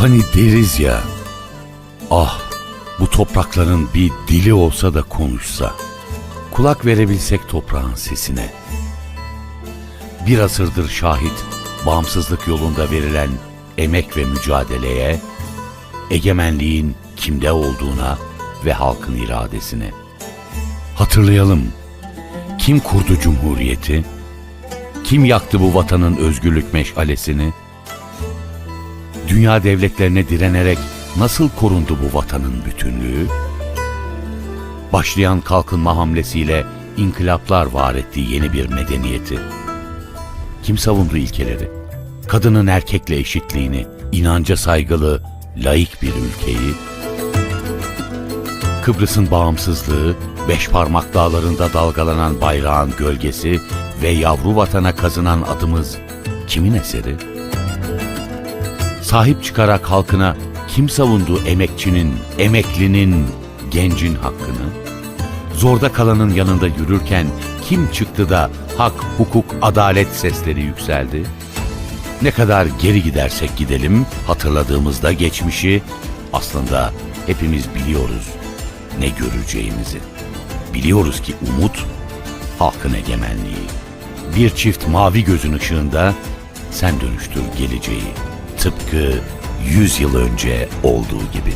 Hani deriz ya, ah bu toprakların bir dili olsa da konuşsa, kulak verebilsek toprağın sesine. Bir asırdır şahit bağımsızlık yolunda verilen emek ve mücadeleye, egemenliğin kimde olduğuna ve halkın iradesine. Hatırlayalım, kim kurdu cumhuriyeti? Kim yaktı bu vatanın özgürlük meşalesini? Dünya devletlerine direnerek nasıl korundu bu vatanın bütünlüğü? Başlayan kalkınma hamlesiyle inkılaplar var ettiği yeni bir medeniyeti. Kim savundu ilkeleri? Kadının erkekle eşitliğini, inanca saygılı, laik bir ülkeyi, Kıbrıs'ın bağımsızlığı, beş parmak dağlarında dalgalanan bayrağın gölgesi ve yavru vatana kazınan adımız kimin eseri? Sahip çıkarak halkına kim savundu emekçinin, emeklinin, gencin hakkını? Zorda kalanın yanında yürürken kim çıktı da hak, hukuk, adalet sesleri yükseldi? Ne kadar geri gidersek gidelim hatırladığımızda geçmişi aslında hepimiz biliyoruz ne göreceğimizi. Biliyoruz ki umut halkın egemenliği. Bir çift mavi gözün ışığında sen dönüştür geleceği. Tıpkı yüz yıl önce olduğu gibi.